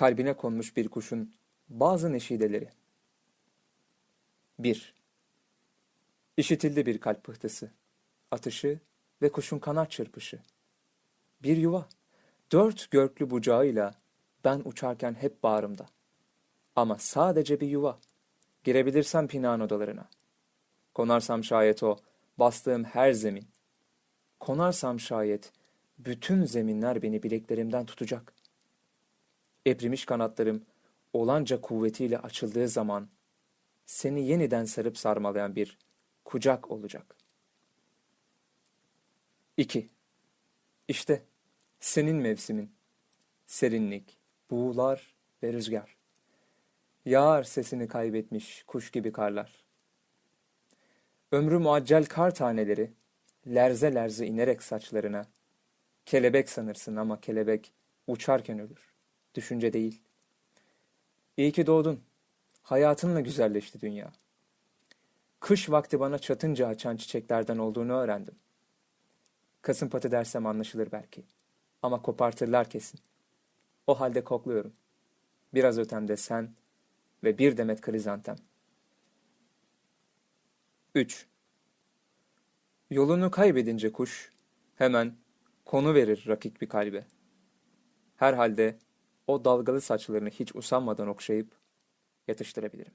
kalbine konmuş bir kuşun bazı neşideleri. 1. İşitildi bir kalp pıhtısı, atışı ve kuşun kanat çırpışı. Bir yuva, dört görklü bucağıyla ben uçarken hep bağrımda. Ama sadece bir yuva. Girebilirsem pinağın odalarına. Konarsam şayet o, bastığım her zemin. Konarsam şayet, bütün zeminler beni bileklerimden tutacak. Eprimiş kanatlarım olanca kuvvetiyle açıldığı zaman seni yeniden sarıp sarmalayan bir kucak olacak. 2. İşte senin mevsimin. Serinlik, buğular ve rüzgar. Yağar sesini kaybetmiş kuş gibi karlar. Ömrü muaccel kar taneleri lerze lerze inerek saçlarına. Kelebek sanırsın ama kelebek uçarken ölür. Düşünce değil. İyi ki doğdun. Hayatınla güzelleşti dünya. Kış vakti bana çatınca açan çiçeklerden olduğunu öğrendim. Kasımpatı dersem anlaşılır belki. Ama kopartırlar kesin. O halde kokluyorum. Biraz ötemde sen ve bir demet krizantem. 3. Yolunu kaybedince kuş hemen konu verir rakik bir kalbe. Herhalde o dalgalı saçlarını hiç usanmadan okşayıp yatıştırabilirim.